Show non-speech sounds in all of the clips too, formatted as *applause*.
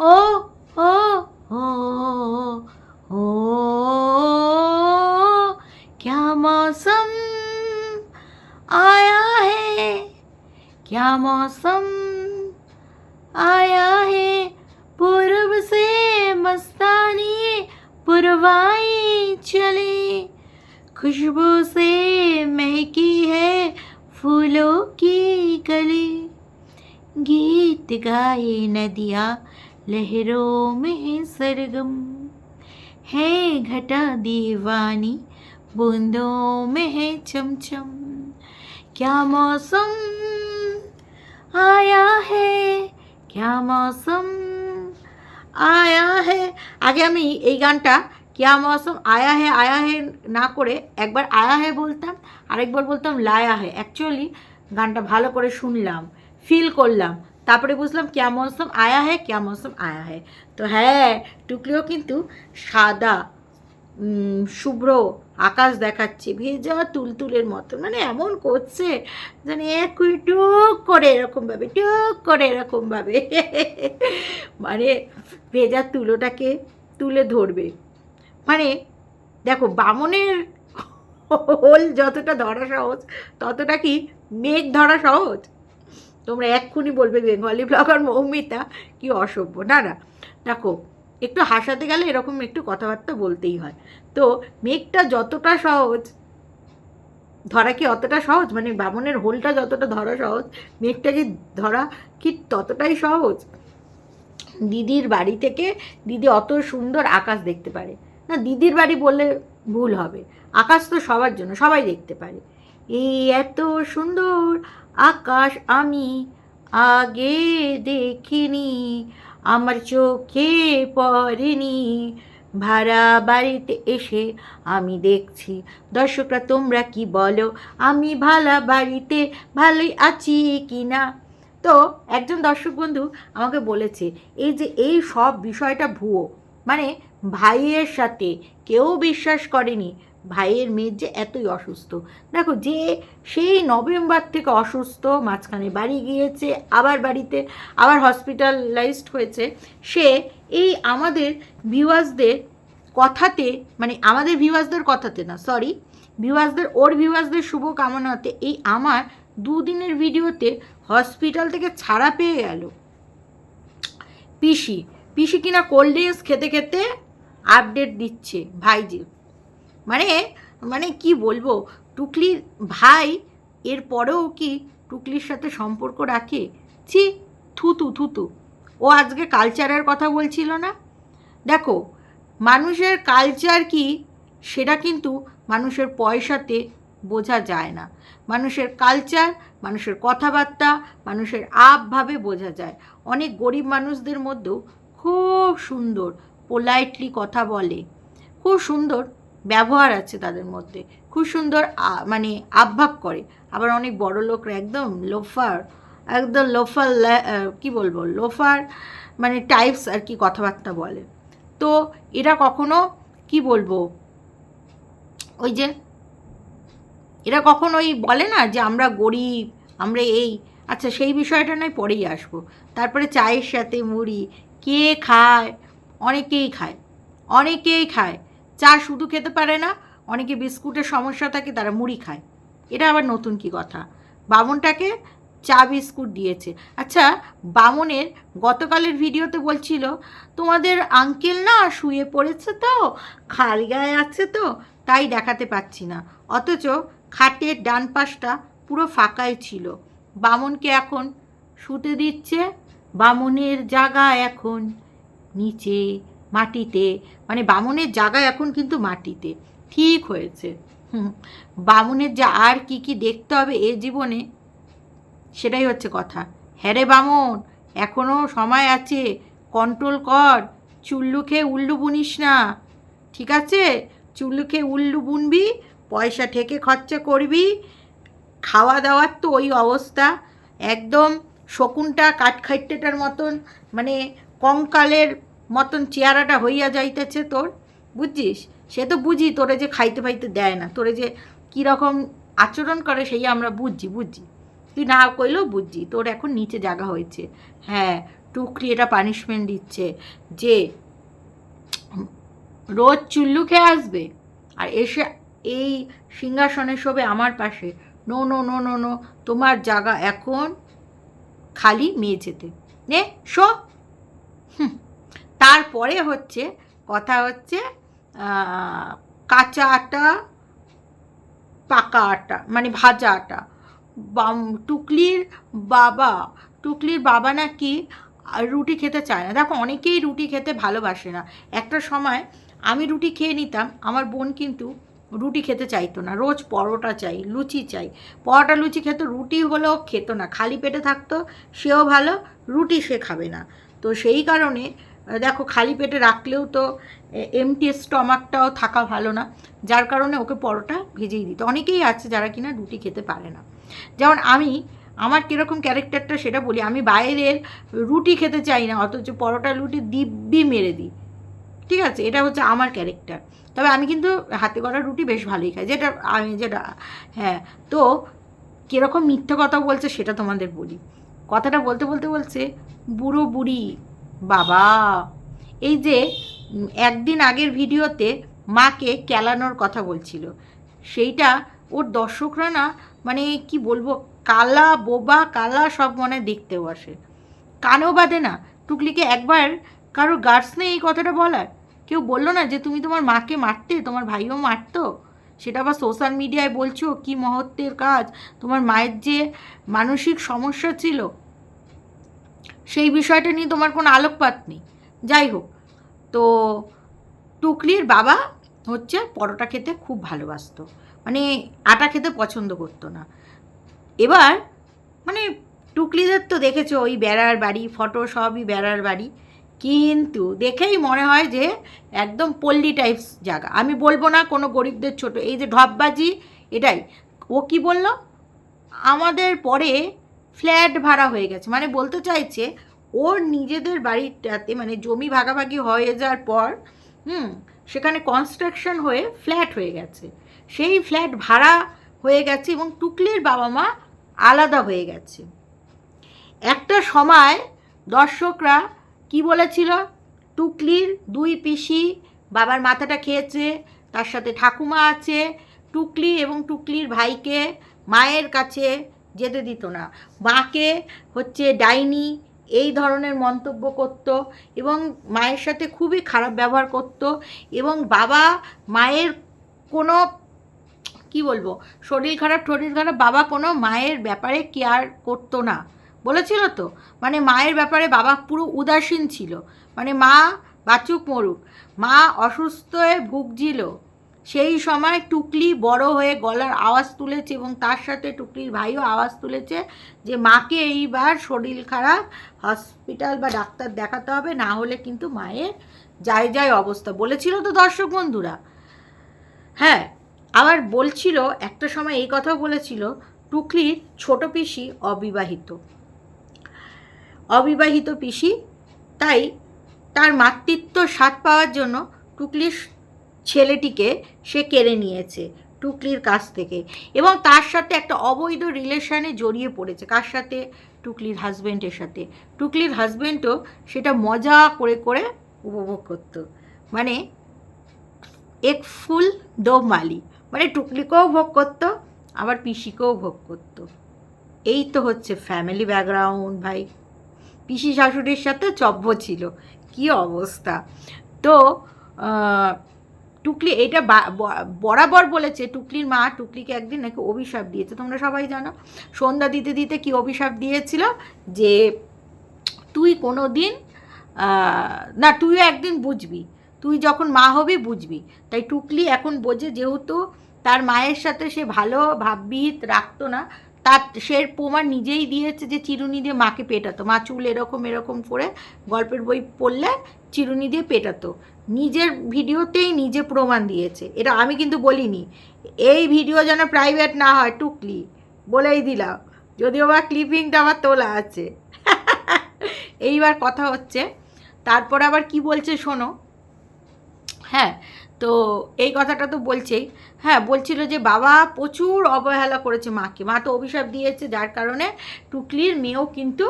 ओ ओ ओ ओ, क्या मौसम आया है? क्या मौसम आया है? पूर्व से मस्तानी पुरवाई चले। खुशबू से महकी है फूलों की गली। गीत गाए नदिया लहरों में है सरगम है घटा दीवानी बूंदों में है चमचम क्या मौसम आया है क्या मौसम আয়া হে আগে আমি এই গানটা কিয়া মৌসুম আয়া হে আয়া হে না করে একবার আয়া হে বলতাম আরেকবার বলতাম লায়া হে অ্যাকচুয়ালি গানটা ভালো করে শুনলাম ফিল করলাম তারপরে বুঝলাম ক্যা মৌসুম আয়া হে ক্যা মৌসুম আয়া হে তো হ্যাঁ টুকলিও কিন্তু সাদা শুভ্র আকাশ দেখাচ্ছে, ভেজা তুলতুলের মতো মানে এমন করছে যেন একই টুক করে এরকমভাবে টুক করে এরকমভাবে মানে ভেজা তুলোটাকে তুলে ধরবে। মানে দেখো বামনের হোল যতটা ধরা সহজ, ততটা কি মেঘ ধরা সহজ? তোমরা এক্ষুনি বলবে বেঙ্গলি ব্লগার মৌমিতা, কি অসভ্য। না না, দেখো, একটু হাসাতে গেলে এরকম একটু কথাবার্তা বলতেই হয়। তো মেঘটা যতটা সহজ, ধরা কি অতটা সহজ? মানে বামনের হোলটা যতটা ধরা সহজ মেঘটা মেঘটাকে ধরা কি ততটাই সহজ? দিদির বাড়ি থেকে দিদি অত সুন্দর আকাশ দেখতে পারে। না, দিদির বাড়ি বললে ভুল হবে। আকাশ তো সবার জন্য, সবাই দেখতে পারে। এই এত সুন্দর আকাশ আমি আগে দেখিনি, আমার চোখে পড়েনি। ভাড়া বাড়িতে এসে আমি দেখছি, দর্শকরা তোমরা কি বলো? আমি ভাড়া বাড়িতে ভালোই আছি কি না তো একজন দর্শক বন্ধু আমাকে বলেছে, এই যে এই সব বিষয়টা ভুয়ো মানে ভাইয়ের সাথে কেউ বিশ্বাস করেনি ভাইয়ের মেয়ের যে এতই অসুস্থ। দেখো যে সেই নভেম্বর থেকে অসুস্থ, মাঝখানে বাড়ি গিয়েছে, আবার বাড়িতে, আবার হসপিটালাইজড হয়েছে, সে এই আমাদের ভিউয়ার্সদের কথাতে মানে আমাদের ভিউয়ার্সদের কথাতে না সরি ভিউয়ার্সদের ওর ভিউয়ার্সদের শুভ কামনাতে এই আমার দুদিনের ভিডিওতে হসপিটাল থেকে ছাড়া পেয়ে গেল। পিসি পিসি কিনা কোল্ড ড্রিঙ্কস খেতে খেতে আপডেট দিচ্ছে ভাইজি মানে মানে কি বলব? টুকলির ভাই এর পরেও কি টুকলির সাথে সম্পর্ক রাখে? ছি, থুতু থুতু। ও আজকে কালচারের কথা বলছিল না? দেখো, মানুষের কালচার কি সেটা কিন্তু মানুষের পয়সাতে বোঝা যায় না। মানুষের কালচার মানুষের কথাবার্তা, মানুষের আপভাবে বোঝা যায়। অনেক গরিব মানুষদের মধ্যেও খুব সুন্দর পোলাইটলি কথা বলে। খুব সুন্দর ব্যবহার আছে তাদের মধ্যে। খুব সুন্দর মানে আবভাব করে। আবার অনেক বড় লোকরা একদম লোফার একদম লোফার কি বলব? লোফার মানে টাইপস আর কি কথাবার্তা বলে। তো এরা কখনো, কি বলব? ওই যে, এরা কখনো ওই বলে না যে আমরা গরিব, আমরা এই। আচ্ছা সেই বিষয়টা নয়, পরেই আসব। তারপরে চায়ের সাথে মুড়ি, কে খায়? অনেকেই খায়। অনেকেই খায়। চা শুধু খেতে পারে না, অনেকে বিস্কুটের সমস্যা থাকে, তারা মুড়ি খায়। এটা আবার নতুন কি কথা? বামনটাকে চা বিস্কুট দিয়েছে। আচ্ছা বামনের গতকালের ভিডিওতে বলছিল, তোমাদের আঙ্কেল না শুয়ে পড়েছে তো, খালি গায়ে আছে তো, তাই দেখাতে পাচ্ছি না। অথচ খাটের ডান পাশটা পুরো ফাঁকাই ছিল। বামনকে এখন শুতে দিচ্ছে, বামনের জায়গা এখন নিচে মাটিতে মানে বামনের জায়গা এখন কিন্তু মাটিতে। ঠিক হয়েছে। বামনের যে আর কি কি দেখতে হবে এ জীবনে, সেটাই হচ্ছে কথা। হ্যাঁ রে বামন এখনও সময় আছে। কন্ট্রোল কর। চুল্লু খেয়ে উল্লু বুনিস না। ঠিক আছে? চুল্লু খেয়ে উল্লু বুনবি, পয়সা ঠেকে খরচা করবি। খাওয়া দাওয়ার তো ওই অবস্থা। একদম শকুনটা কাঠখাইটেটার মতন মানে কঙ্কালের মতন চেহারাটা হইয়া যাইতেছে তোর বুঝছিস? সে তো বুঝি তোরে যে খাইতে ফাইতে দেয় না তোরে যে কীরকম আচরণ করে সেই আমরা বুঝছি বুঝছি? তুই না কইলেও বুঝছি তোর এখন নিচে জায়গা হয়েছে। হ্যাঁ টুকরি এটা পানিশমেন্ট দিচ্ছে যে রোজ চুল্লু খেয়ে আসবে আর এসে এই সিংহাসনে শোবে আমার পাশে। No no no no no তোমার জায়গা এখন খালি মেঝেতে। নে শো। হুম, তারপরে হচ্ছে কথা হচ্ছে কাঁচা আটা, পাকা আটা মানে ভাজা আটা। টুকলির বাবা টুকলির বাবা নাকি রুটি খেতে চায় না। দেখো, অনেকেই রুটি খেতে ভালোবাসে না। একটা সময় আমি রুটি খেয়ে নিতাম, আমার বোন কিন্তু রুটি খেতে চাইতো না। রোজ পরোটা চাই, লুচি চাই। পরোটা, লুচি খেতে, রুটি হলেও খেতো না। খালি পেটে থাকতো, সেও ভালো, রুটি সে খাবে না। তো সেই কারণে দেখো খালি পেটে রাখলেও তো এমটি স্টমাকটাও থাকা ভালো না। যার কারণে ওকে পরোটা ভেজেই দিত। অনেকেই আছে যারা কিনা রুটি খেতে পারে না। যেমন আমি, আমার কীরকম ক্যারেক্টারটা সেটা বলি। আমি বাইরের রুটি খেতে চাই না, অথচ পরোটা রুটি দিব্যি মেরে দিই। ঠিক আছে? এটা হচ্ছে আমার ক্যারেক্টার। তবে আমি কিন্তু হাতে করা রুটি বেশ ভালোই খাই। যেটা আমি, যেটা হ্যাঁ। তো কীরকম মিথ্যে কথা বলছে সেটা তোমাদের বলি। কথাটা বলতে বলতে, বলছে, বুড়ো বুড়ি। বাবা। এই যে একদিন আগের ভিডিওতে মাকে কেলানোর কথা বলছিল। সেইটা ওর দর্শকরা না মানে কি বলব, কালা বোবা, কালা সব মনে দেখতেও বসে কানেও বাদে না। টুকলিকে একবার কারও গার্ডস নেই এই কথাটা বলার। কেউ বলল না যে, তুমি তোমার মাকে মারতে, তোমার ভাইও মারতো? সেটা আবার সোশ্যাল মিডিয়ায় বলছো, কি মহত্বের কাজ? তোমার মায়ের যে মানসিক সমস্যা ছিল সেই বিষয়টা নিয়ে তোমার কোনো আলোকপাত নেই। যাই হোক, তো টুকলির বাবা হচ্ছে পরোটা খেতে খুব ভালোবাসতো। মানে আটা খেতে পছন্দ করতো না। এবার মানে টুকলিদের তো দেখেছ, ওই বেড়ার বাড়ি, ফটো সবই বেড়ার বাড়ি। কিন্তু দেখেই মনে হয় যে একদম পল্লী টাইপস জায়গা। আমি বলব না কোনো গরিবদের ছোট, এই যে ঢপবাজি, এটাই। ও কি বলল? আমাদের পরে ফ্ল্যাট ভাড়া হয়ে গেছে। মানে বলতে চাইছে, ওর নিজেদের বাড়িটাতে মানে জমি ভাগাভাগি হয়ে যাওয়ার পর, হুম, সেখানে কনস্ট্রাকশন হয়ে ফ্ল্যাট হয়ে গেছে। সেই ফ্ল্যাট ভাড়া হয়ে গেছে এবং টুকলির বাবা মা আলাদা হয়ে গেছে। একটা সময় দর্শকরা কি বলেছিল? টুকলির দুই পিসি বাবার মাথাটা খেয়েছে, তার সাথে ঠাকুমা আছে, টুকলি এবং টুকলির ভাইকে মায়ের কাছে যেতে দিত না। মাকে হচ্ছে ডাইনি এই ধরনের মন্তব্য করত এবং মায়ের সাথে খুবই খারাপ ব্যবহার করত এবং বাবা মায়ের কোনো, কি বলব, শরীর খারাপ শরীর খারাপ, বাবা কোনো মায়ের ব্যাপারে কেয়ার করতো না। বলেছিল তো? মানে মায়ের ব্যাপারে বাবা পুরো উদাসীন ছিল। মানে মা বাচুক মরুক, মা অসুস্থ হয়ে ভুগছিল। সেই সময় টুকলি বড় হয়ে গলার আওয়াজ তুলেছে এবং তার সাথে টুকলির ভাইও আওয়াজ তুলেছে যে মাকে এইবার শরীর খারাপ, হসপিটাল বা ডাক্তার দেখাতে হবে, না হলে কিন্তু মায়ের যায় যায় অবস্থা। বলেছিল তো দর্শক বন্ধুরা। হ্যাঁ আবার বলছিল, একটা সময় এই কথাও বলেছিল, টুকলির ছোট পিসি অবিবাহিত। অবিবাহিত পিসি, তাই তার মাতৃত্ব স্বাদ পাওয়ার জন্য টুকলির ছেলেটিকে সে কেড়ে নিয়েছে টুকলির কাছ থেকে এবং তার সাথে একটা অবৈধ রিলেশনে জড়িয়ে পড়েছে। কার সাথে? টুকলির হাজব্যান্ডের সাথে। টুকলির হাজব্যান্ডও সেটা মজা করে করে উপভোগ করতো। মানে এক ফুল দো মালি। মানে টুকলিকেও ভোগ করতো, আবার পিসিকেও ভোগ করতো। এই তো হচ্ছে ফ্যামিলি ব্যাকগ্রাউন্ড ভাই। পিসি শাশুড়ির সাথে চব্য ছিল। কি অবস্থা? তো টুকলি এটা বরাবর বলেছে, টুকলির মা টুকলিকে একদিন নাকি অভিশাপ দিয়েছে। তোমরা সবাই জানো, সন্ধ্যা দিতে দিতে কি অভিশাপ দিয়েছিল? যে তুই কোনো দিন না, তুইও একদিন বুঝবি, তুই যখন মা হবি বুঝবি। তাই টুকলি এখন বোঝে যেহেতু তার মায়ের সাথে সে ভালো ভাববিত রাখতো না, তার সে প্রমাণ নিজেই দিয়েছে যে চিরুনি দিয়ে মাকে পেটাতো। মা চুল এরকম এরকম করে গল্পের বই পড়লে চিরুনি দিয়ে পেটাতো। নিজের ভিডিওতেই নিজে প্রমাণ দিয়েছে। এটা আমি কিন্তু বলিনি। এই ভিডিও যেন প্রাইভেট না হয়, টুকলি বলেই দিলাম। যদিও বা ক্লিপিংটা আমার তোলা আছে। *laughs* এইবার কথা হচ্ছে। তারপর আবার কি বলছে শোনো? হ্যাঁ তো এই কথাটা তো বলছেই। হ্যাঁ বলছিল যে বাবা প্রচুর অবহেলা করেছে মাকে। মা তো অভিশাপ দিয়েছে, যার কারণে টুকলির মেয়েও কিন্তু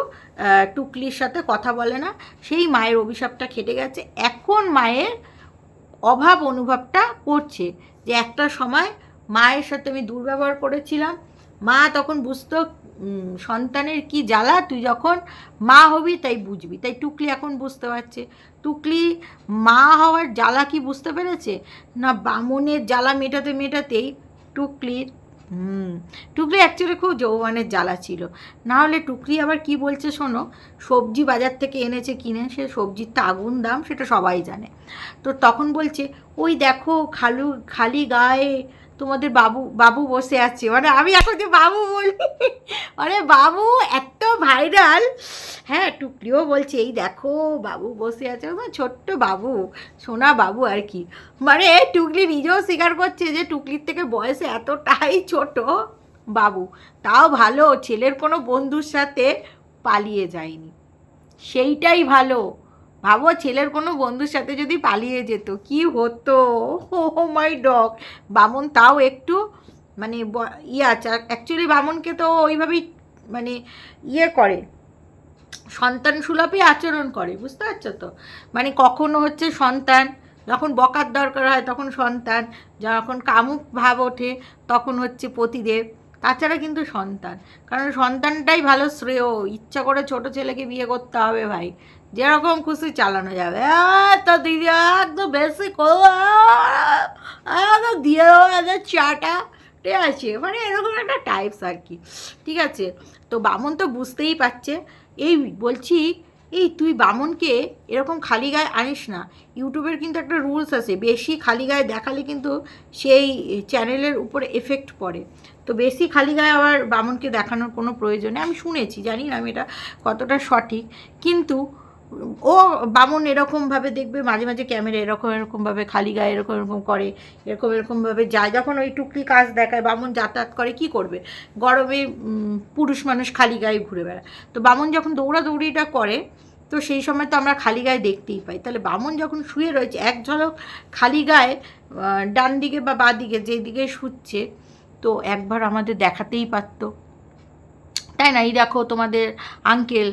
টুকলির সাথে কথা বলে না। সেই মায়ের অভিশাপটা খেটে গেছে। এখন মায়ের অভাব অনুভবটা করছে যে একটা সময় মায়ের সাথে আমি দুর্ব্যবহার করেছিলাম। মা তখন বুঝতো সন্তানের কি জ্বালা, তুই যখন মা হবি তাই বুঝবি। তাই টুকলি এখন বুঝতে পারছে। টুকলি মা হওয়ার জ্বালা কি বুঝতে পেরেছে? না, বামনের জ্বালা মেটাতে মেটাতেই টুকলির, হুম, টুকলি অ্যাকচুয়ালি খুব যৌবনের জ্বালা ছিল। না হলে টুকলি আবার কি বলছে শোনো, সবজি বাজার থেকে এনেছে, কিনে সে সবজির তো আগুন দাম, সেটা সবাই জানে। তো তখন বলছে, ওই দেখো খালু, খালি গায়ে তোমাদের বাবু বাবু বসে আছে। মানে আমি এখন যে বাবু বলি। মানে বাবু, এত ভাইরাল হ্যাঁ টুকলিও বলছে, এই দেখো, বাবু বসে আছে। মানে ছোট্ট বাবু, সোনা বাবু আর কি। মানে টুকলি নিজেও স্বীকার করছে যে টুকলির থেকে বয়সে এতটাই ছোট বাবু। তাও ভালো, ছেলের কোনো বন্ধুর সাথে পালিয়ে যায়নি। সেইটাই ভালো। ভাবো ছেলের কোনো বন্ধুর সাথে যদি পালিয়ে যেত, কি হতো? ও মাই ডগ। বামন তাও একটু মানে ইয়ে আছে। অ্যাকচুয়ালি বামনকে তো ওইভাবেই মানে ইয়ে করে সন্তান সুলভই আচরণ করে, বুঝতে পারছ তো? মানে কখনো হচ্ছে সন্তান, যখন বকার দরকার হয় তখন সন্তান, যখন কামুক ভাব ওঠে তখন হচ্ছে পতিদেব, তাছাড়া কিন্তু সন্তান। কারণ সন্তানটাই ভালো শ্রেয়। ইচ্ছা করে ছোট ছেলেকে বিয়ে করতে হবে ভাই। যেরকম খুশি চালানো যাবে। তো দিদি, একদম বেশি করো। একদম দিয়ে দেবো একদম চাটা। ঠিক আছে? মানে এরকম একটা টাইপস আর কি। ঠিক আছে? তো বামন তো বুঝতেই পারছে। এই বলছি, এই তুই বামনকে এরকম খালি গায়ে আনিস না। ইউটিউবের কিন্তু একটা রুলস আছে। বেশি খালি গায়ে দেখালে কিন্তু সেই চ্যানেলের উপরে এফেক্ট পড়ে। তো বেশি খালি গায়ে আবার বামনকে দেখানোর কোনো প্রয়োজন নেই। আমি শুনেছি, জানি না আমি এটা কতটা সঠিক। কিন্তু ও বামন এরকমভাবে দেখবে, মাঝে মাঝে ক্যামেরা এরকম এরকমভাবে খালি গায়ে এরকম এরকম করে, এরকম এরকমভাবে যায়। যখন ওই টুকলি কাজ দেখায়, বামন যাতায়াত করে, কি করবে? গরমে পুরুষ মানুষ খালি গায়ে ঘুরে বেড়ায়। তো বামন যখন দৌড়াদৌড়িটা করে, তো সেই সময় তো আমরা খালি গায়ে দেখতেই পাই। তাহলে বামন যখন শুয়ে রয়েছে, এক ঝলক খালি গায়ে ডান দিকে বা বাঁ দিকে যেদিকে শুচ্ছে, তো একবার আমাদের দেখাতেই পারতো। তাই না? এই দেখো তোমাদের আঙ্কেল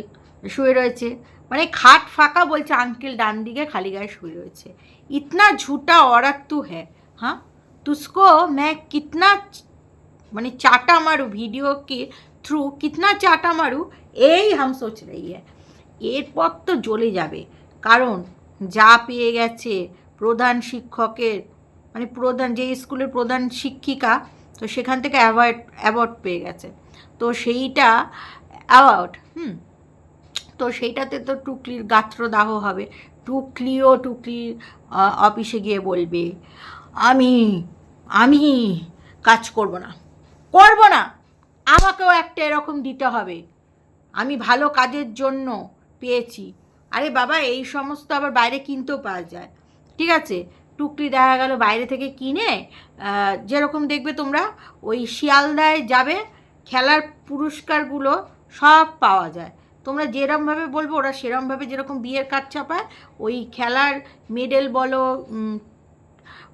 শুয়ে রয়েছে। মানে খাট ফাঁকা বলছে আঙ্কেল ডান দিকে, খালি গায়ে শুয়ে রয়েছে। ইতনা ঝুটা অরাত তু হ্যাঁ। হ্যাঁ? তুস্কো, ম্যা কিতনা মানে চাটা মারু ভিডিও কি থ্রু কিতনা চাটা মারু, এই হাম সোচ রই হ্যাঁ। এরপর তো জ্বলে যাবে। কারণ যা পেয়ে গেছে প্রধান শিক্ষকের মানে প্রধান যে স্কুলের প্রধান শিক্ষিকা, তো সেখান থেকে অ্যাওয়ার্ড অ্যাওয়ার্ড পেয়ে গেছে। তো সেইটা অ্যাওয়ার্ড, হুম? তো সেইটাতে তো টুকলির গাত্রদাহ হবে। টুকলিও টুকলির অফিসে গিয়ে বলবে, আমি আমি কাজ করব না করব না, আমাকেও একটা এরকম দিতে হবে। আমি ভালো কাজের জন্য পেয়েছি। আরে বাবা, এই সমস্ত আবার বাইরে কিনতেও পাওয়া যায়। ঠিক আছে, টুকলি দেখা গেল বাইরে থেকে কিনে যেরকম দেখবে তোমরা, ওই শিয়ালদায় যাবে, খেলার পুরস্কারগুলো সব পাওয়া যায়। তোমরা যেরমভাবে বলব, ওরা সেরমভাবে যেরকম বিয়ের কাজ ছাপায় ওই খেলার মেডেল বলো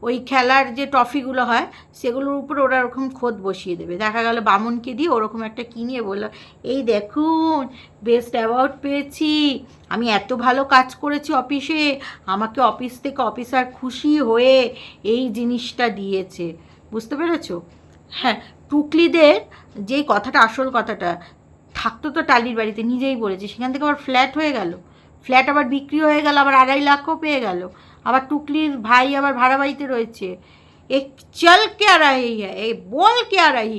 ওই খেলার যে ট্রফিগুলো হয়, সেগুলোর উপর ওরা ওরকম খোদ বসিয়ে দেবে। দেখা গেল বামনকে দিয়ে ওরকম একটা কিনিয়ে বলল, এই দেখুন বেস্ট অ্যাওয়ার্ড পেয়েছি, আমি এত ভালো কাজ করেছি অফিসে আমাকে অফিস থেকে অফিসার খুশি হয়ে এই জিনিসটা দিয়েছে। বুঝতে পেরেছ? হ্যাঁ টুকলিদের যেই কথাটা, আসল কথাটা থাকতো তো টালির বাড়িতে, নিজেই বলেছে। সেখান থেকে আবার ফ্ল্যাট হয়ে গেল। ফ্ল্যাট আবার বিক্রি হয়ে গেল, আবার আড়াই লাখও পেয়ে গেল। আবার টুকলির ভাই আবার ভাড়া বাড়িতে রয়েছে। এ চল কে হ্যাঁ এই বল কে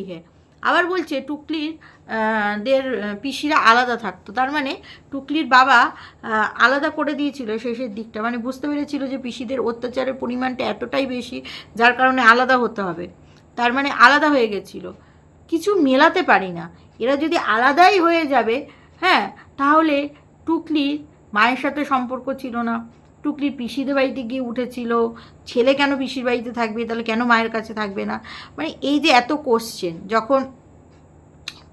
হ্যাঁ আবার বলছে টুকলির দের পিসিরা আলাদা থাকতো। তার মানে টুকলির বাবা আলাদা করে দিয়েছিল শেষের দিকটা। মানে বুঝতে পেরেছিল যে পিসিদের অত্যাচারের পরিমাণটা এতটাই বেশি, যার কারণে আলাদা হতে হবে। তার মানে আলাদা হয়ে গেছিল। কিছু মেলাতে পারি না। এরা যদি আলাদাই হয়ে যাবে হ্যাঁ তাহলে টুকলির মায়ের সাথে সম্পর্ক ছিল না। টুকলি পিসিদের বাড়িতে গিয়ে উঠেছিল। ছেলে কেন পিসির বাড়িতে থাকবে? তাহলে কেন মায়ের কাছে থাকবে না? মানে এই যে এত কোশ্চেন যখন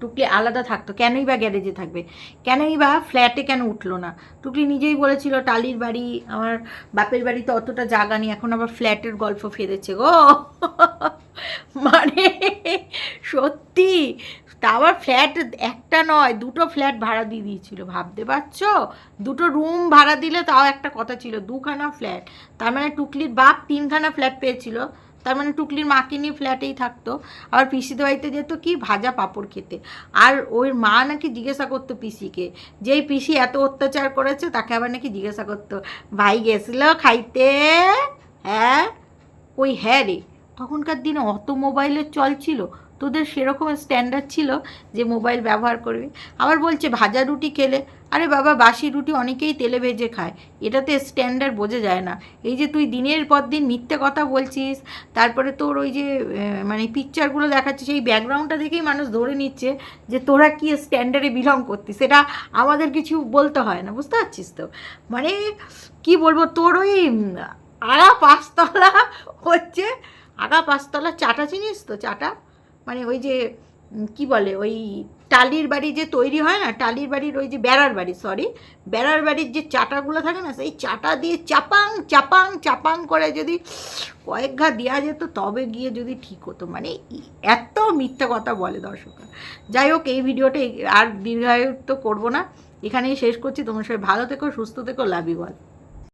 টুকলি আলাদা থাকতো। কেনই বা গ্যারেজে থাকবে? কেনই বা ফ্ল্যাটে কেন উঠল না? টুকলি নিজেই বলেছিল, টালির বাড়ি, আমার বাপের বাড়িতে অতটা জায়গা নেই, এখন আবার ফ্ল্যাটের গল্প ফেলেছে গো। *laughs* মানে সত্যি তা আবার ফ্ল্যাট একটা নয়, দুটো ফ্ল্যাট ভাড়া দিয়ে দিয়েছিল। ভাবতে পারছ? দুটো রুম ভাড়া দিলে তাও একটা কথা ছিল, দুখানা ফ্ল্যাট। তার মানে টুকলির বাপ তিনখানা ফ্ল্যাট পেয়েছিল। তার মানে টুকলির মাকে নিয়ে ফ্ল্যাটেই থাকতো। আবার পিসিদের বাড়িতে যেত কি? ভাজা পাঁপড় খেতে। আর ওর মা নাকি জিজ্ঞাসা করতো পিসিকে যেই পিসি এত অত্যাচার করেছে? তাকে আবার নাকি জিজ্ঞাসা করতো, ভাই গেছিল খাইতে? হ্যাঁ? ওই হ্যাঁ রে। তখনকার দিনে অত মোবাইলের চল ছিল। তোদের সেরকম স্ট্যান্ডার্ড ছিল যে মোবাইল ব্যবহার করবি। আবার বলছে, ভাজা রুটি খেলে। আরে বাবা, বাসি রুটি অনেকেই তেলে ভেজে খায়। এটাতে স্ট্যান্ডার্ড বোঝা যায় না। এই যে তুই দিনের পর দিন মিথ্যে কথা বলছিস, তারপরে তোর ওই যে মানে পিকচারগুলো দেখাচ্ছিস সেই ব্যাকগ্রাউন্ডটা দেখেই মানুষ ধরে নিচ্ছে যে তোরা কি স্ট্যান্ডার্ডে বিলং করতিস। সেটা আমাদের কিছু বলতে হয় না, বুঝতে পারছিস তো? মানে কি বলব, তোর ওই আড়া পাঁচতলা হচ্ছে আগা পাঁচতলা চাটা চিনিস তো, চাটা? মানে ওই যে কি বলে, ওই টালির বাড়ি যে তৈরি হয় না, টালির বাড়ির ওই যে বেড়ার বাড়ি সরি বেড়ার বাড়ির যে চাটাগুলো থাকে না, সেই চাটা দিয়ে চাপাং চাপাং চাপাং করে যদি কয়েক ঘা দেওয়া যেত, তবে গিয়ে যদি ঠিক হতো। মানে এত মিথ্যা কথা বলে দর্শকরা যাই হোক, এই ভিডিওটা আর দীর্ঘায়িত করব না। এখানেই শেষ করছি। তোমার সবাই ভালো থেকো, সুস্থ থেকো লাভি বল